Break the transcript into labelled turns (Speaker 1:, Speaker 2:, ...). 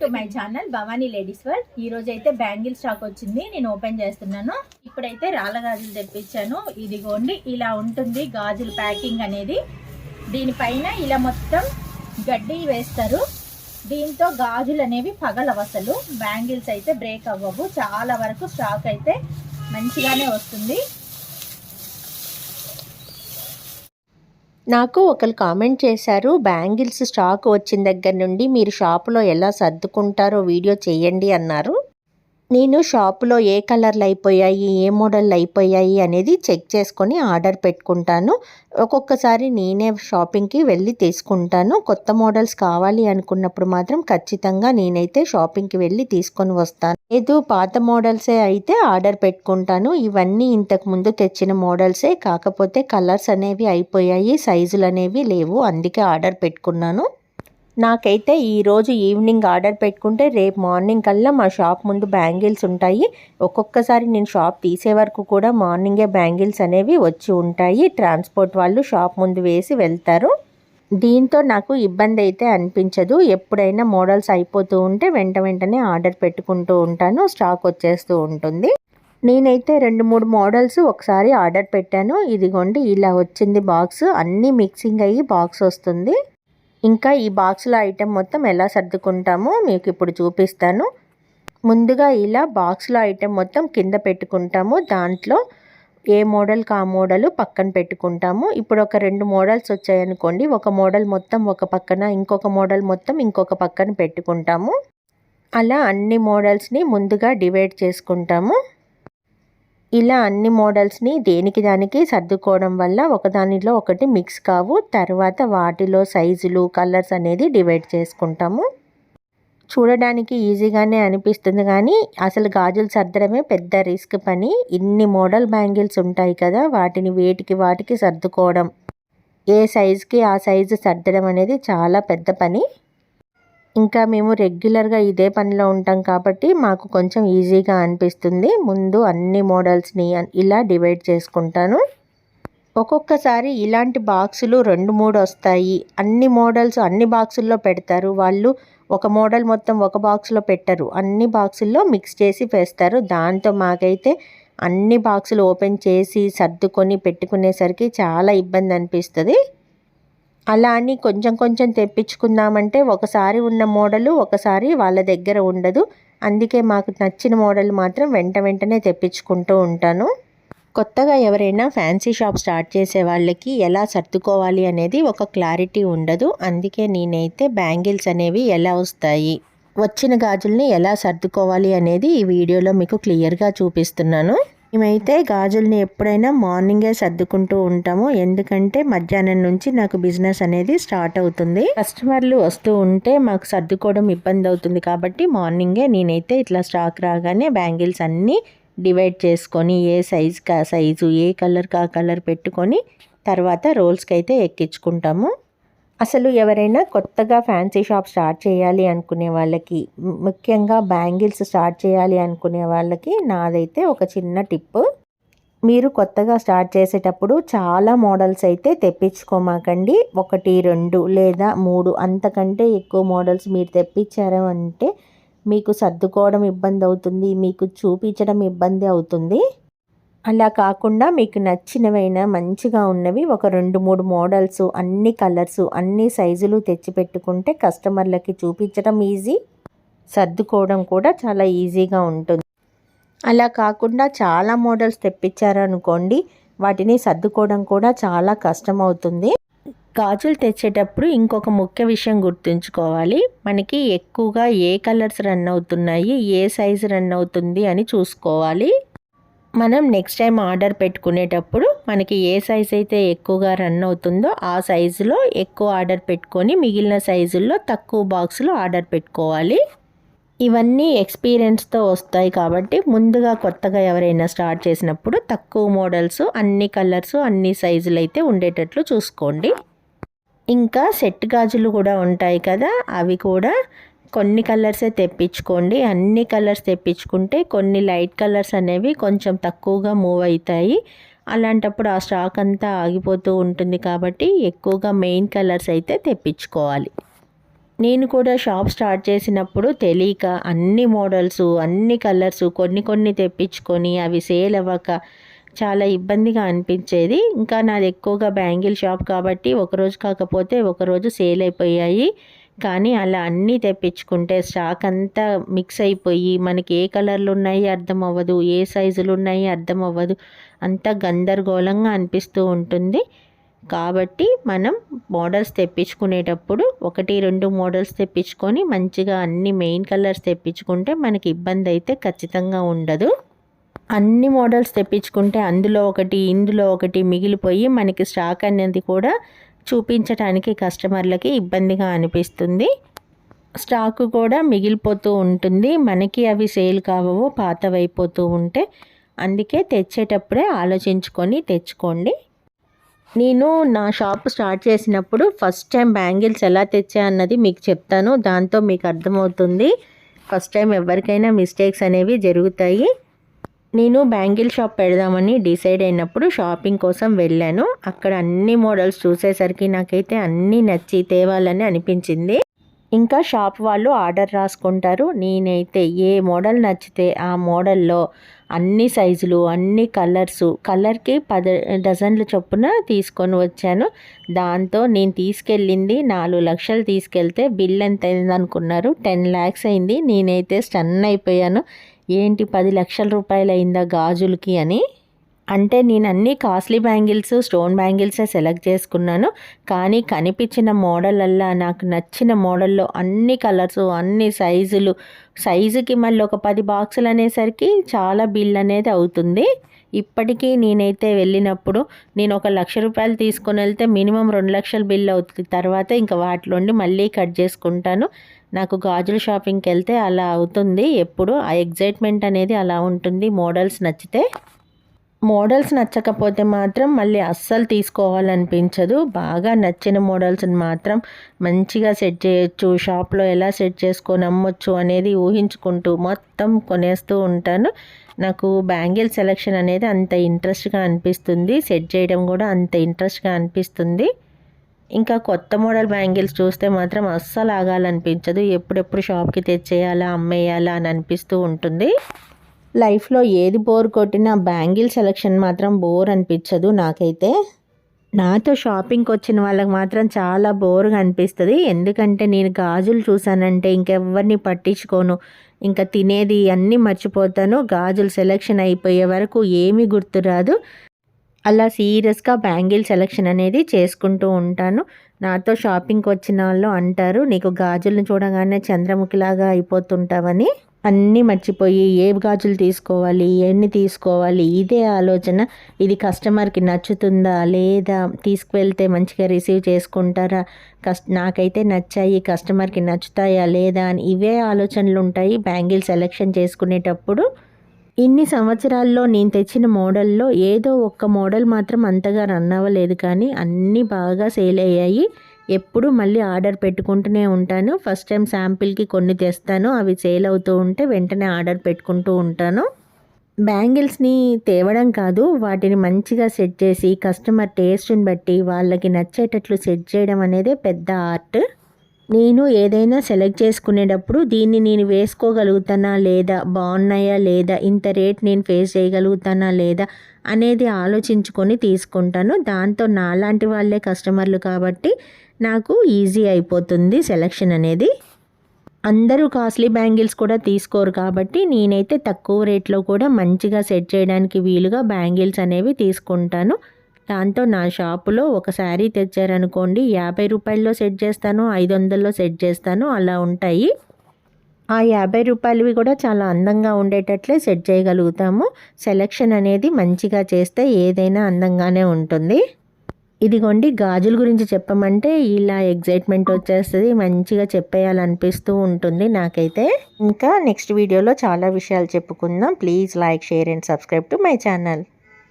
Speaker 1: To my channel Bhavani ladies world ఈ రోజు అయితే బ్యాంగిల్ స్టాక్ వచ్చింది నేను ఓపెన్ చేస్తున్నాను. ఇప్పుడైతే రాళ్ళ గాజులు తెప్పించాను. ఇదిగోండి ఇలా ఉంటుంది గాజుల ప్యాకింగ్ అనేది. దీనిపైన ఇలా మొత్తం గడ్డి వేస్తారు. దీంతో గాజులు అనేవి పగలవు అసలు. బ్యాంగిల్స్ అయితే బ్రేక్ అవ్వవు. చాలా వరకు స్టాక్ అయితే మంచిగానే వస్తుంది.
Speaker 2: నాకు ఒకరు కామెంట్ చేశారు బ్యాంగిల్స్ స్టాక్ వచ్చిన దగ్గర నుండి మీరు షాపులో ఎలా సర్దుకుంటారో వీడియో చేయండి అన్నారు. నేను షాపులో ఏ కలర్లు అయిపోయాయి ఏ మోడల్ అయిపోయాయి అనేది చెక్ చేసుకొని ఆర్డర్ పెట్టుకుంటాను. ఒక్కొక్కసారి నేనే షాపింగ్కి వెళ్ళి తీసుకుంటాను. కొత్త మోడల్స్ కావాలి అనుకున్నప్పుడు మాత్రం ఖచ్చితంగా నేనైతే షాపింగ్కి వెళ్ళి తీసుకొని వస్తాను. లేదు పాత మోడల్సే అయితే ఆర్డర్ పెట్టుకుంటాను. ఇవన్నీ ఇంతకు ముందు తెచ్చిన మోడల్సే. కాకపోతే కలర్స్ అనేవి అయిపోయాయి సైజులు అనేవి లేవు. అందుకే ఆర్డర్ పెట్టుకున్నాను. నాకైతే ఈరోజు ఈవినింగ్ ఆర్డర్ పెట్టుకుంటే రేపు మార్నింగ్ కల్లా మా షాప్ ముందు బ్యాంగిల్స్ ఉంటాయి. ఒక్కొక్కసారి నేను షాప్ తీసే వరకు కూడా మార్నింగే బ్యాంగిల్స్ అనేవి వచ్చి ఉంటాయి. ట్రాన్స్పోర్ట్ వాళ్ళు షాప్ ముందు వేసి వెళ్తారు. దీంతో నాకు ఇబ్బంది అయితే అనిపించదు. ఎప్పుడైనా మోడల్స్ అయిపోతూ ఉంటే వెంట వెంటనే ఆర్డర్ పెట్టుకుంటూ ఉంటాను. స్టాక్ వచ్చేస్తూ ఉంటుంది. నేనైతే రెండు మూడు మోడల్స్ ఒకసారి ఆర్డర్ పెట్టాను. ఇదిగోండి ఇలా వచ్చింది బాక్స్. అన్నీ మిక్సింగ్ అయ్యి బాక్స్ వస్తుంది. ఇంకా ఈ బాక్స్లో ఐటెం మొత్తం ఎలా సర్దుకుంటామో మీకు ఇప్పుడు చూపిస్తాను. ముందుగా ఇలా బాక్స్లో ఐటెం మొత్తం కింద పెట్టుకుంటాము. దాంట్లో ఏ మోడల్కి ఆ మోడల్ పక్కన పెట్టుకుంటాము. ఇప్పుడు ఒక రెండు మోడల్స్ వచ్చాయనుకోండి. ఒక మోడల్ మొత్తం ఒక పక్కన ఇంకొక మోడల్ మొత్తం ఇంకొక పక్కన పెట్టుకుంటాము. అలా అన్ని మోడల్స్ని ముందుగా డివైడ్ చేసుకుంటాము. ఇలా అన్ని మోడల్స్ని దేనికి దానికి సర్దుకోవడం వల్ల ఒకదానిలో ఒకటి మిక్స్ కావు. తర్వాత వాటిలో సైజులు కలర్స్ అనేది డివైడ్ చేసుకుంటాము. చూడడానికి ఈజీగానే అనిపిస్తుంది కానీ అసలు గాజులు సర్దడమే పెద్ద రిస్క్ పని. ఇన్ని మోడల్ బ్యాంగిల్స్ ఉంటాయి కదా వాటిని వేటికి వాటికి సర్దుకోవడం. ఏ సైజుకి ఆ సైజు సర్దడం అనేది చాలా పెద్ద పని. ఇంకా మేము రెగ్యులర్గా ఇదే పనిలో ఉంటాం కాబట్టి మాకు కొంచెం ఈజీగా అనిపిస్తుంది. ముందు అన్ని మోడల్స్ని ఇలా డివైడ్ చేసుకుంటాను. ఒక్కొక్కసారి ఇలాంటి బాక్సులు రెండు మూడు వస్తాయి. అన్ని మోడల్స్ అన్ని బాక్సుల్లో పెడతారు. వాళ్ళు ఒక మోడల్ మొత్తం ఒక బాక్స్లో పెట్టరు. అన్ని బాక్సుల్లో మిక్స్ చేసి వేస్తారు. దాంతో మాకైతే అన్ని బాక్సులు ఓపెన్ చేసి సర్దుకొని పెట్టుకునేసరికి చాలా ఇబ్బంది అనిపిస్తుంది. అలా అని కొంచెం కొంచెం తెప్పించుకుందామంటే ఒకసారి ఉన్న మోడలు ఒకసారి వాళ్ళ దగ్గర ఉండదు. అందుకే మాకు నచ్చిన మోడల్ మాత్రం వెంట వెంటనే తెప్పించుకుంటూ ఉంటాను. కొత్తగా ఎవరైనా ఫ్యాన్సీ షాప్ స్టార్ట్ చేసే వాళ్ళకి ఎలా సర్దుకోవాలి అనేది ఒక క్లారిటీ ఉండదు. అందుకే నేనైతే బ్యాంగిల్స్ అనేవి ఎలా వస్తాయి వచ్చిన గాజుల్ని ఎలా సర్దుకోవాలి అనేది ఈ వీడియోలో మీకు క్లియర్గా చూపిస్తున్నాను. మేమైతే గాజుల్ని ఎప్పుడైనా మార్నింగే సర్దుకుంటూ ఉంటాము. ఎందుకంటే మధ్యాహ్నం నుంచి నాకు బిజినెస్ అనేది స్టార్ట్ అవుతుంది. కస్టమర్లు వస్తూ ఉంటే మాకు సర్దుకోవడం ఇబ్బంది అవుతుంది కాబట్టి మార్నింగే నేనైతే ఇట్లా స్టాక్ రాగానే బ్యాంగిల్స్ అన్నీ డివైడ్ చేసుకొని ఏ సైజ్ కా సైజు ఏ కలర్ కా కలర్ పెట్టుకొని తర్వాత రోల్స్కి అయితే ఎక్కించుకుంటాము. అసలు ఎవరైనా కొత్తగా ఫ్యాన్సీ షాప్ స్టార్ట్ చేయాలి అనుకునే వాళ్ళకి ముఖ్యంగా బ్యాంగిల్స్ స్టార్ట్ చేయాలి అనుకునే వాళ్ళకి నాదైతే ఒక చిన్న టిప్. మీరు కొత్తగా స్టార్ట్ చేసేటప్పుడు చాలా మోడల్స్ అయితే తెప్పించుకోమాకండి. ఒకటి రెండు లేదా మూడు అంతకంటే ఎక్కువ మోడల్స్ మీరు తెప్పించారు అంటే మీకు సర్దుకోవడం ఇబ్బంది అవుతుంది మీకు చూపించడం ఇబ్బంది అవుతుంది. అలా కాకుండా మీకు నచ్చినవైన మంచిగా ఉన్నవి ఒక రెండు మూడు మోడల్స్ అన్ని కలర్స్ అన్ని సైజులు తెచ్చిపెట్టుకుంటే కస్టమర్లకి చూపించడం ఈజీ. సర్దుకోవడం కూడా చాలా ఈజీగా ఉంటుంది. అలా కాకుండా చాలా మోడల్స్ తెప్పించారనుకోండి వాటిని సర్దుకోవడం కూడా చాలా కష్టం అవుతుంది గాజులు తెచ్చేటప్పుడు ఇంకొక ముఖ్య విషయం గుర్తుంచుకోవాలి. మనకి ఎక్కువగా ఏ కలర్స్ రన్ అవుతున్నాయి ఏ సైజు రన్ అవుతుంది అని చూసుకోవాలి. మనం నెక్స్ట్ టైం ఆర్డర్ పెట్టుకునేటప్పుడు మనకి ఏ సైజ్ అయితే ఎక్కువగా రన్ అవుతుందో ఆ సైజులో ఎక్కువ ఆర్డర్ పెట్టుకొని మిగిలిన సైజుల్లో తక్కువ బాక్సులు ఆర్డర్ పెట్టుకోవాలి. ఇవన్నీ ఎక్స్పీరియన్స్తో వస్తాయి కాబట్టి ముందుగా కొత్తగా ఎవరైనా స్టార్ట్ చేసినప్పుడు తక్కువ మోడల్స్ అన్ని కలర్స్ అన్ని సైజులు అయితే ఉండేటట్లు చూసుకోండి. ఇంకా సెట్ గాజులు కూడా ఉంటాయి కదా అవి కూడా కొన్ని కలర్సే తెప్పించుకోండి. అన్ని కలర్స్ తెప్పించుకుంటే కొన్ని లైట్ కలర్స్ అనేవి కొంచెం తక్కువగా మూవ్ అవుతాయి. అలాంటప్పుడు ఆ స్టాక్ అంతా ఆగిపోతూ ఉంటుంది కాబట్టి ఎక్కువగా మెయిన్ కలర్స్ అయితే తెప్పించుకోవాలి. నేను కూడా షాప్ స్టార్ట్ చేసినప్పుడు తెలియక అన్ని మోడల్స్ అన్ని కలర్స్ కొన్ని కొన్ని తెప్పించుకొని అవి సేల్ అవ్వక చాలా ఇబ్బందిగా అనిపించేది. ఇంకా నాది ఎక్కువగా బ్యాంగిల్ షాప్ కాబట్టి ఒకరోజు కాకపోతే ఒకరోజు సేల్ అయిపోయాయి. కానీ అలా అన్నీ తెప్పించుకుంటే స్టాక్ అంతా మిక్స్ అయిపోయి మనకి ఏ కలర్లు ఉన్నాయి అర్థం అవ్వదు ఏ సైజులు ఉన్నాయి అర్థం అవ్వదు. అంతా గందరగోళంగా అనిపిస్తూ ఉంటుంది. కాబట్టి మనం మోడల్స్ తెప్పించుకునేటప్పుడు ఒకటి రెండు మోడల్స్ తెప్పించుకొని మంచిగా అన్ని మెయిన్ కలర్స్ తెప్పించుకుంటే మనకి ఇబ్బంది అయితే ఖచ్చితంగా ఉండదు. అన్ని మోడల్స్ తెప్పించుకుంటే అందులో ఒకటి ఇందులో ఒకటి మిగిలిపోయి మనకి స్టాక్ అనేది కూడా చూపించడానికి కస్టమర్లకి ఇబ్బందిగా అనిపిస్తుంది. స్టాక్ కూడా మిగిలిపోతూ ఉంటుంది. మనకి అవి సేల్ కావవు పాతవైపోతూ ఉంటే. అందుకే తెచ్చేటప్పుడే ఆలోచించుకొని తెచ్చుకోండి. నేను నా షాప్ స్టార్ట్ చేసినప్పుడు ఫస్ట్ టైం బ్యాంగిల్స్ ఎలా తెచ్చా అన్నది మీకు చెప్తాను. దాంతో మీకు అర్థమవుతుంది. ఫస్ట్ టైం ఎవరికైనా మిస్టేక్స్ అనేవి జరుగుతాయి. నేను బ్యాంగిల్ షాప్ పెడదామని డిసైడ్ అయినప్పుడు షాపింగ్ కోసం వెళ్ళాను. అక్కడ అన్ని మోడల్స్ చూసేసరికి నాకైతే అన్నీ నచ్చి తేవాలని అనిపించింది. ఇంకా షాప్ వాళ్ళు ఆర్డర్ రాసుకుంటారు. నేనైతే ఏ మోడల్ నచ్చితే ఆ మోడల్లో అన్ని సైజులు అన్ని కలర్స్ కలర్కి పది డజన్లు చొప్పున తీసుకొని వచ్చాను. దాంతో నేను తీసుకెళ్ళింది నాలుగు లక్షలు తీసుకెళ్తే బిల్ ఎంత అయింది అనుకున్నారు టెన్ ల్యాక్స్ అయింది. నేనైతే స్టన్ అయిపోయాను. ఏంటి పది లక్షల రూపాయలు అయిందా గాజులకి అని? అంటే నేను అన్ని కాస్ట్లీ బ్యాంగిల్స్ స్టోన్ బ్యాంగిల్సే సెలెక్ట్ చేసుకున్నాను. కానీ కనిపించిన మోడలల్లా నాకు నచ్చిన మోడల్లో అన్ని కలర్స్ అన్ని సైజులు సైజుకి మళ్ళీ ఒక పది బాక్సులు అనేసరికి చాలా బిల్ అనేది అవుతుంది. ఇప్పటికీ నేనైతే వెళ్ళినప్పుడు నేను ఒక లక్ష రూపాయలు తీసుకొని వెళ్తే మినిమం రెండు లక్షల బిల్ అవుతుంది. తర్వాత ఇంకా వాటిలోండి మళ్ళీ కట్ చేసుకుంటాను. నాకు గాజుల షాపింగ్కి వెళ్తే అలా అవుతుంది. ఎప్పుడు ఆ ఎగ్జైట్మెంట్ అనేది అలా ఉంటుంది. మోడల్స్ నచ్చితే మోడల్స్ నచ్చకపోతే మాత్రం మళ్ళీ అస్సలు తీసుకోవాలనిపించదు. బాగా నచ్చిన మోడల్స్ని మాత్రం మంచిగా సెట్ చేయొచ్చు షాప్లో ఎలా సెట్ చేసుకొని అమ్మొచ్చు అనేది ఊహించుకుంటూ మొత్తం కొనేస్తూ ఉంటాను. నాకు బ్యాంగిల్ సెలెక్షన్ అనేది అంత ఇంట్రెస్ట్గా అనిపిస్తుంది. సెట్ చేయడం కూడా అంత ఇంట్రెస్ట్గా అనిపిస్తుంది. ఇంకా కొత్త మోడల్ బ్యాంగిల్స్ చూస్తే మాత్రం అస్సలు ఆగాలనిపించదు. ఎప్పుడెప్పుడు షాప్కి తెచ్చేయాలా అమ్మేయాలా అని అనిపిస్తూ ఉంటుంది. లైఫ్లో ఏది బోర్ కొట్టినా బ్యాంగిల్ సెలెక్షన్ మాత్రం బోర్ అనిపించదు నాకైతే. నాతో షాపింగ్కి వచ్చిన వాళ్ళకి మాత్రం చాలా బోర్గా అనిపిస్తుంది. ఎందుకంటే నేను గాజులు చూసానంటే ఇంకెవరిని పట్టించుకోను. ఇంకా తినేది అన్నీ మర్చిపోతాను. గాజులు సెలెక్షన్ అయిపోయే వరకు ఏమీ గుర్తురాదు అలా సీరియస్గా బ్యాంగిల్ సెలెక్షన్ అనేది చేసుకుంటూ ఉంటాను. నాతో షాపింగ్కి వచ్చిన వాళ్ళు అంటారు నీకు గాజులను చూడగానే చంద్రముఖిలాగా అయిపోతుంటావని. అన్నీ మర్చిపోయి ఏ గాజులు తీసుకోవాలి ఎన్ని తీసుకోవాలి ఇదే ఆలోచన. ఇది కస్టమర్కి నచ్చుతుందా లేదా తీసుకువెళ్తే మంచిగా రిసీవ్ చేసుకుంటారా? కస్ నాకైతే నచ్చాయి కస్టమర్కి నచ్చుతాయా లేదా అని ఇవే ఆలోచనలు ఉంటాయి బ్యాంగిల్ సెలెక్షన్ చేసుకునేటప్పుడు. ఇన్ని సంవత్సరాల్లో నేను తెచ్చిన మోడల్లో ఏదో ఒక్క మోడల్ మాత్రం అంతగా రన్ అవ్వలేదు కానీ అన్నీ బాగా సేల్ అయ్యాయి. ఎప్పుడు మళ్ళీ ఆర్డర్ పెట్టుకుంటూనే ఉంటాను. ఫస్ట్ టైం శాంపిల్కి కొన్ని తెస్తాను. అవి సేల్ అవుతూ ఉంటే వెంటనే ఆర్డర్ పెట్టుకుంటూ ఉంటాను. బ్యాంగిల్స్ని తేవడం కాదు వాటిని మంచిగా సెట్ చేసి కస్టమర్ టేస్ట్ని బట్టి వాళ్ళకి నచ్చేటట్లు సెట్ చేయడం అనేది పెద్ద ఆర్ట్. నేను ఏదైనా సెలెక్ట్ చేసుకునేటప్పుడు దీన్ని నేను వేసుకోగలుగుతానా లేదా బాగున్నాయా లేదా ఇంత రేట్ నేను ఫేస్ చేయగలుగుతానా లేదా అనేది ఆలోచించుకొని తీసుకుంటాను. దాంతో నాలాంటి వాళ్ళే కస్టమర్లు కాబట్టి నాకు ఈజీ అయిపోతుంది సెలక్షన్ అనేది. అందరూ కాస్ట్లీ బ్యాంగిల్స్ కూడా తీసుకోరు కాబట్టి నేనైతే తక్కువ రేట్లో కూడా మంచిగా సెట్ చేయడానికి వీలుగా బ్యాంగిల్స్ అనేవి తీసుకుంటాను. దాంతో నా షాపులో ఒక శారీ తెచ్చారనుకోండి యాభై రూపాయల్లో సెట్ చేస్తాను ఐదు వందల్లో సెట్ చేస్తాను అలా ఉంటాయి. ఆ యాభై రూపాయలవి కూడా చాలా అందంగా ఉండేటట్లే సెట్ చేయగలుగుతాము. సెలెక్షన్ అనేది మంచిగా చేస్తే ఏదైనా అందంగానే ఉంటుంది. ఇదిగోండి గాజుల గురించి చెప్పమంటే ఇలా ఎగ్జైట్మెంట్ వచ్చేస్తుంది మంచిగా చెప్పేయాలనిపిస్తూ ఉంటుంది నాకైతే. ఇంకా నెక్స్ట్ వీడియోలో చాలా విషయాలు చెప్పుకుందాం. Please like share and subscribe to my channel